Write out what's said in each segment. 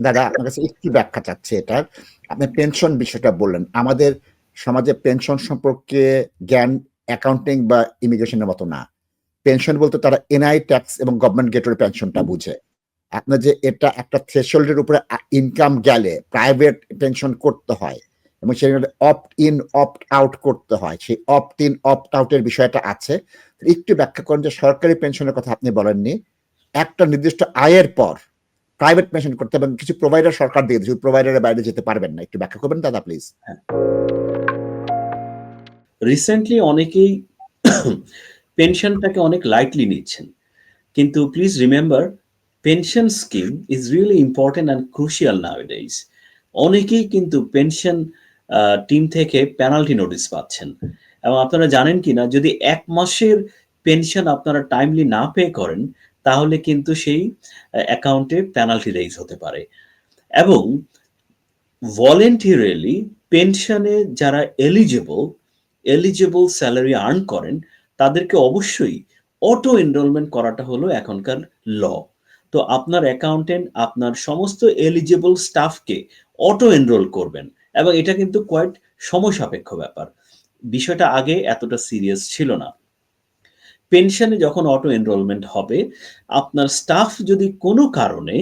দাদা আপনার কাছে একটু ব্যাখ্যা চাচ্ছি এটার। আপনি পেনশন বিষয়টা বললেন। আমাদের সমাজে পেনশন সম্পর্কে জ্ঞান অ্যাকাউন্টিং বা ইমিগ্রেশনের মতো না। পেনশন বলতে তারা এনআই ট্যাক্স এবং গভর্নমেন্ট গেটের পেনশনটা বুঝে। আপনার যে এটা একটা থ্রেশহোল্ডের উপরে ইনকাম গেলে প্রাইভেট পেনশন করতে হয় এবং সেখানে অপ্ট ইন অপ্ট আউট করতে হয়। সেই অপ্ট ইন অপ্ট আউটের বিষয়টা আছে। একটু ব্যাখ্যা করেন যে সরকারি পেনশনের কথা আপনি বলেননি। একটা নির্দিষ্ট আয়ের পর প্রাইভেট পেনশন করতে এবং কিছু প্রোভাইডার সরকার দিয়ে দিচ্ছে প্রোভাইডারের বাইরে যেতে পারবেন না। একটু ব্যাখ্যা করবেন দাদা প্লিজ রিসেন্টলি অনেকেই পেনশনটাকে অনেক লাইটলি নিচ্ছেন। কিন্তু please remember pension scheme is really important and crucial nowadays অনেকেই কিন্তু পেনশন টিম থেকে পেনাল্টি নোটিস পাচ্ছেন। এবং আপনারা জানেন কি না যদি এক মাসের পেনশন আপনারা টাইমলি না পে করেন তাহলে কিন্তু সেই অ্যাকাউন্টে পেনাল্টি রেইজ হতে পারে। এবং ভলেন্টিয়ারলি পেনশনে যারা এলিজেবল এলিজেবল স্যালারি আর্ন করেন, তাদেরকে অবশ্যই অটো এনরোলমেন্ট করাটা হলো এখনকার ল তো আপনার অ্যাকাউন্টেন্ট আপনার সমস্ত এলিজেবল স্টাফকে অটো এনরোল করবেন। এবং এটা কিন্তু কোয়াইট সময় সাপেক্ষ ব্যাপার। বিষয়টা আগে এতটা সিরিয়াস ছিল না। পেনশনে যখন অটো এনরোলমেন্ট হবে, আপনার স্টাফ যদি কোনো কারণে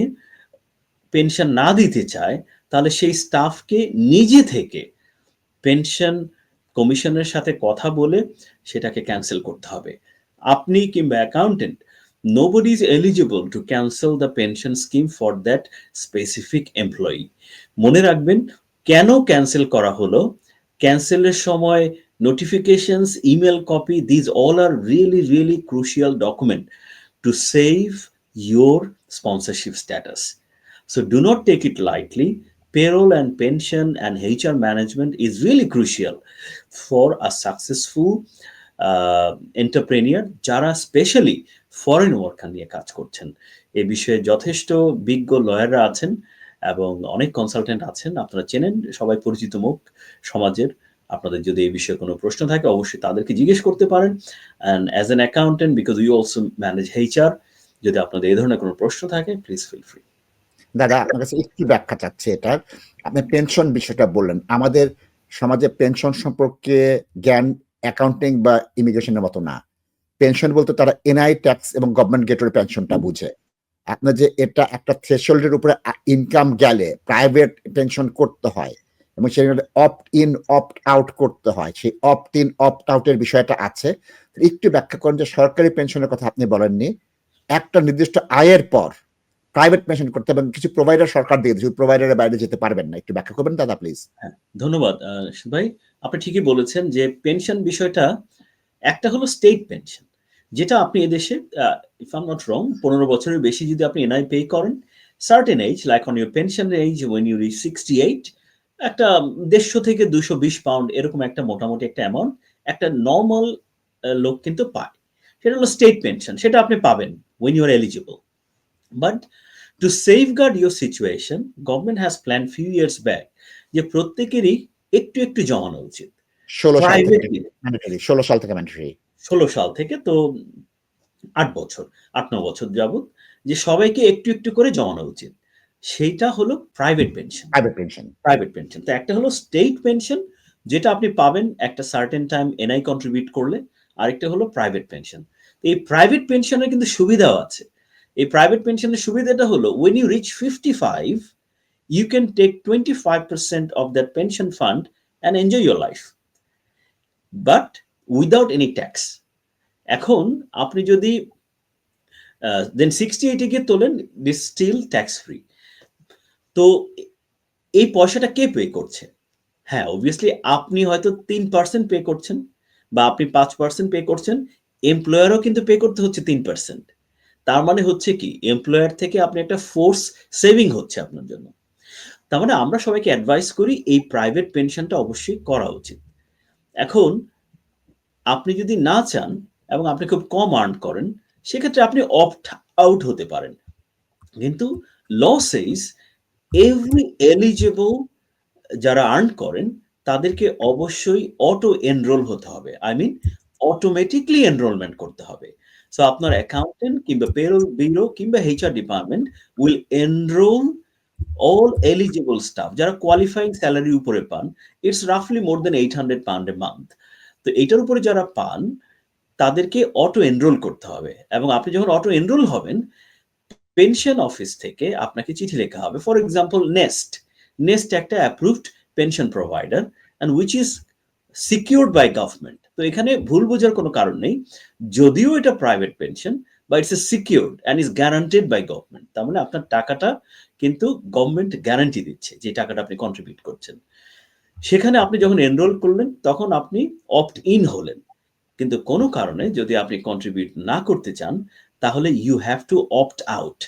পেনশন না দিতে চায়, তাহলে সেই স্টাফকে নিজে থেকে পেনশন কমিশনের সাথে কথা বলে সেটাকে ক্যান্সেল করতে হবে। আপনি কিংবা accountant nobody is eligible to cancel the pension scheme for that specific employee মনে রাখবেন, কেন ক্যান্সেল করা হলো? ক্যান্সেলের সময় notifications, email copy, these all are really, really crucial document to save your sponsorship status. So do not take it lightly. Payroll and pension and HR management is really crucial for a successful uh, entrepreneur যারা specially foreign worker নিয়ে কাজ করছেন এ বিষয়ে যথেষ্ট বিজ্ঞ লয়াররা আছেন এবং অনেক কনসালটেন্ট আছেন আপনারা চেনেন সবাই পরিচিত মুখ সমাজের আপনাদের যদি এই বিষয়ে কোনো প্রশ্ন থাকে, অবশ্যই তাদেরকে জিজ্ঞেস করতে পারেন। And as an accountant because you also manage HR যদি আপনাদের এই ধরনের কোনো প্রশ্ন থাকে প্লিজ ফিল ফ্রি দাদা, আপনার কাছে একটু ব্যাখ্যা চাচ্ছি এটার আপনি পেনশন বিষয়টা বললেন। আমাদের সমাজে পেনশন সম্পর্কে জ্ঞান অ্যাকাউন্টিং বা ইমিগ্রেশনের মতো না। পেনশন বলতে তারা এনআই ট্যাক্স এবং গভর্নমেন্ট গেটের পেনশনটা বুঝে। আপনার যে এটা একটা থ্রেশহোল্ডের উপরে ইনকাম গেলে প্রাইভেট পেনশন করতে হয়। এবং সেখানে অপ্ট ইন অপ্ট আউট করতে হয়। সেই অপ্ট ইন অপ্ট আউটের বিষয়টা আছে। একটু ব্যাখ্যা করেন যে সরকারি পেনশনের কথা আপনি বলেননি। একটা নির্দিষ্ট আয়ের পর প্রাইভেট পেনশন করতে এবং কিছু প্রোভাইডার সরকার দিয়ে দিচ্ছে প্রোভাইডারের বাইরে যেতে পারবেন না। একটু ব্যাখ্যা করবেন দাদা প্লিজ হ্যাঁ ধন্যবাদ। ভাই, আপনি ঠিকই বলেছেন যে পেনশন বিষয়টা একটা হলো স্টেট পেনশন যেটা আপনি এদেশে ইফ আম নট রং পনেরো বছরের বেশি যদি আপনি এনআই পে করেন certain age like on your pension age when you reach sixty eight একটা দেড়শো থেকে দুশো বিশ পাউন্ড এরকম একটা মোটামুটি একটা অ্যামাউন্ট একটা নর্মাল লোক কিন্তু পায়। সেটা হলো স্টেট পেনশন সেটা আপনি পাবেন when your eligible but to safeguard your situation government has plan few years back যে প্রত্যেকেরই একটু একটু জমানো উচিত। ষোলো সাল থেকে ষোলো সাল থেকে ম্যান্ডেটরি ষোলো সাল থেকে তো আট বছর আট ন বছর যাবত যে সবাইকে একটু একটু করে জমানো উচিত। সেইটা হলো private pension private pension private pension তো একটা হলো স্টেট পেনশন যেটা আপনি পাবেন একটা সার্টেন টাইম এনআই কন্ট্রিবিউট করলে আরেকটা হলো প্রাইভেট পেনশন এই প্রাইভেট পেনশনের কিন্তু সুবিধাও আছে। এই প্রাইভেট পেনশনের সুবিধাটা হলো when you reach fifty five you can take twenty five percent of that pension fund and enjoy your life but without any tax এখন আপনি যদি দেন সিক্সটি এইটে গিয়ে তোলেন দিস স্টিল ট্যাক্স ফ্রি তো এই পয়সাটা কে পে করছে? হ্যাঁ অবভিয়াসলি আপনি হয়তো তিন পার্সেন্ট পে করছেন বা আপনি পাঁচ পার্সেন্ট পে করছেন এমপ্লয়ারও কিন্তু পে করতে হচ্ছে তিন পার্সেন্ট তার মানে হচ্ছে কি এমপ্লয়ার থেকে আপনি একটা ফোর্স সেভিং হচ্ছে আপনার জন্য। তার মানে আমরা সবাইকে অ্যাডভাইস করি, এই প্রাইভেট পেনশনটা অবশ্যই করা উচিত। এখন আপনি যদি না চান এবং আপনি খুব কম আর্ন করেন, সেক্ষেত্রে আপনি অপ্ট আউট হতে পারেন। কিন্তু ল সেইস এভরি এলিজেবল যারা আর্ন করেন, তাদেরকে অবশ্যই অটো এনরোল হতে হবে। আই মিন অটোমেটিকলি এনরোলমেন্ট করতে হবে। সো আপনার অ্যাকাউন্টেন্ট কিংবা পেরোল ব্যুরো কিংবা HR department will enrol all eligible staff যারা কোয়ালিফাইং স্যালারি উপরে পান। It's রাফলি more than eight hundred pound a month তো এটার উপরে যারা পান, তাদেরকে অটো এনরোল করতে হবে। এবং আপনি যখন অটো এনরোল হবেন পেনশন অফিস থেকে আপনাকে চিঠি লেখা হবে। ফর এক্সাম্পল নেস্ট নেস্ট একটা approved pension provider and which is secured by government তো এখানে ভুল বোঝার কোনো কারণ নেই। যদিও এটা প্রাইভেট পেনশন বা it's a secured and is guaranteed by government তার মানে আপনার টাকাটা কিন্তু গভর্নমেন্ট গ্যারান্টি দিচ্ছে, যে টাকাটা আপনি কন্ট্রিবিউট করছেন। সেখানে আপনি যখন এনরোল করলেন, তখন আপনি অপ্ট ইন হলেন। কিন্তু কোনো কারণে যদি আপনি কন্ট্রিবিউট না করতে চান তাহলে you have to opt out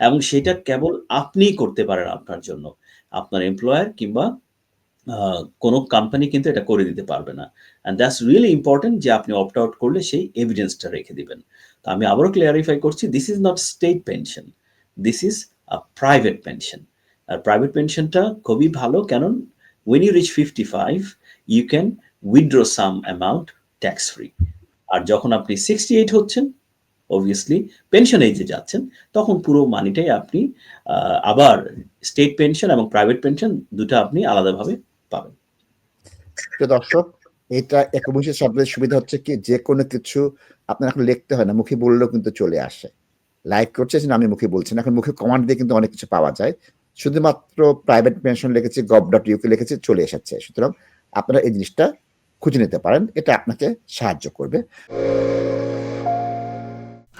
এবং সেটা কেবল আপনিই করতে পারেন আপনার জন্য। আপনার এমপ্লয়ার কিংবা কোনো কোম্পানি কিন্তু এটা করে দিতে পারবে না। অ্যান্ড দ্যাটস রিয়েলি ইম্পর্টেন্ট যে আপনি অপ্ট আউট করলে সেই এভিডেন্সটা রেখে দিবেন। তো আমি আবারও ক্লিয়ারিফাই করছি this is not state pension this is a private pension R private পেনশনটা খুবই ভালো কেন when you reach 55 you can withdraw some amount tax free আর যখন আপনি 68 হচ্ছেন অবভিয়াসলি পেনশন এজে যাচ্ছেন, তখন পুরো মানিটাই আপনি আবার স্টেট পেনশন এবং প্রাইভেট পেনশন দুটো আপনি আলাদাভাবে পাবেন। দর্শক, এটা একবিংশ শব্দের সুবিধা হচ্ছে কি, যে কোনো কিছু আপনার এখন লিখতে হয় না, মুখে বললেও কিন্তু চলে আসে। লাইক করছে সেটা আমি মুখে বলছি না, এখন মুখে কমান্ড দিয়ে কিন্তু অনেক কিছু পাওয়া যায়। শুধুমাত্র প্রাইভেট পেনশন লিখেছি গভ ডট ইউকে লিখেছি, চলে এসেছে। সুতরাং আপনারা এই জিনিসটা খুঁজে নিতে পারেন, এটা আপনাকে সাহায্য করবে।